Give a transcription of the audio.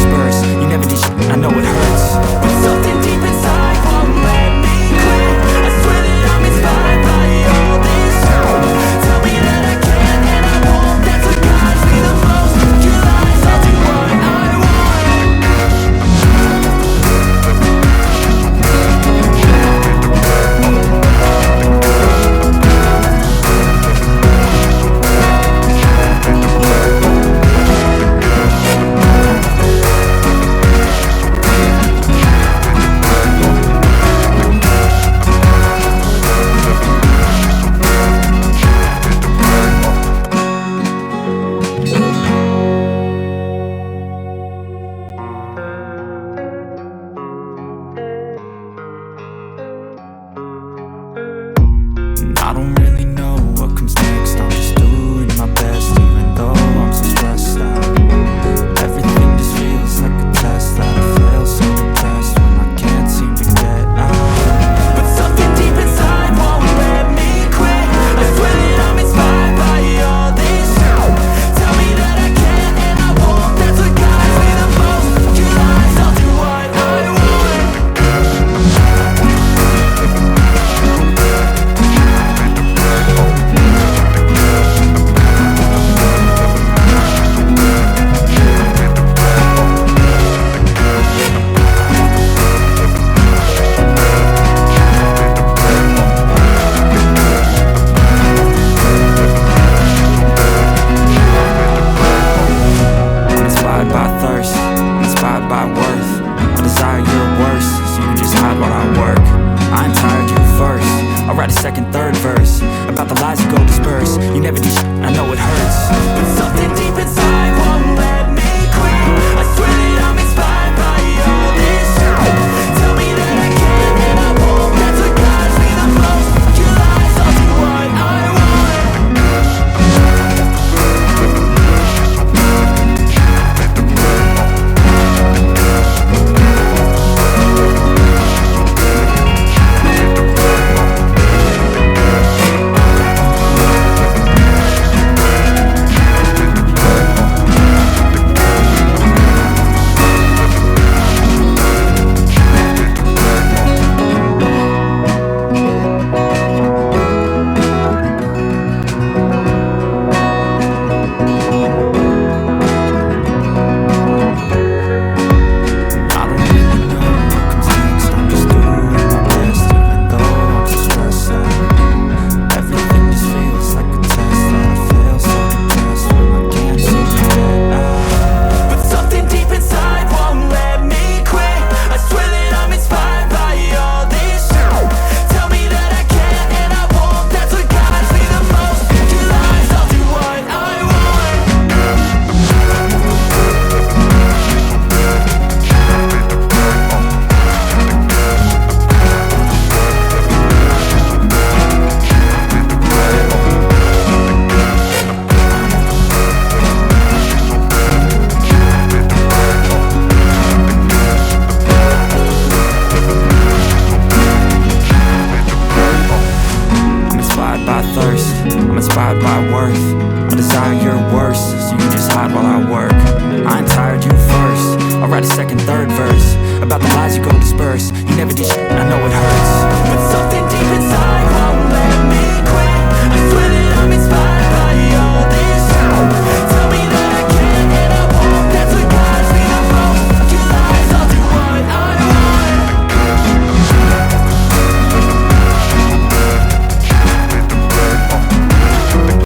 disperse You never did I know it hurts. I don't really know what comes next. by thirst, inspired by worth. I desire your worst, so you just hide while I work. I'm tired, you first. I'll write a second, third verse about the lies you go disperse. You classified by worth. I desire your worst, so you just hide while I work. I ain't tired, you first. I'll write a second, third verse About the lies you go disperse. You never did shit,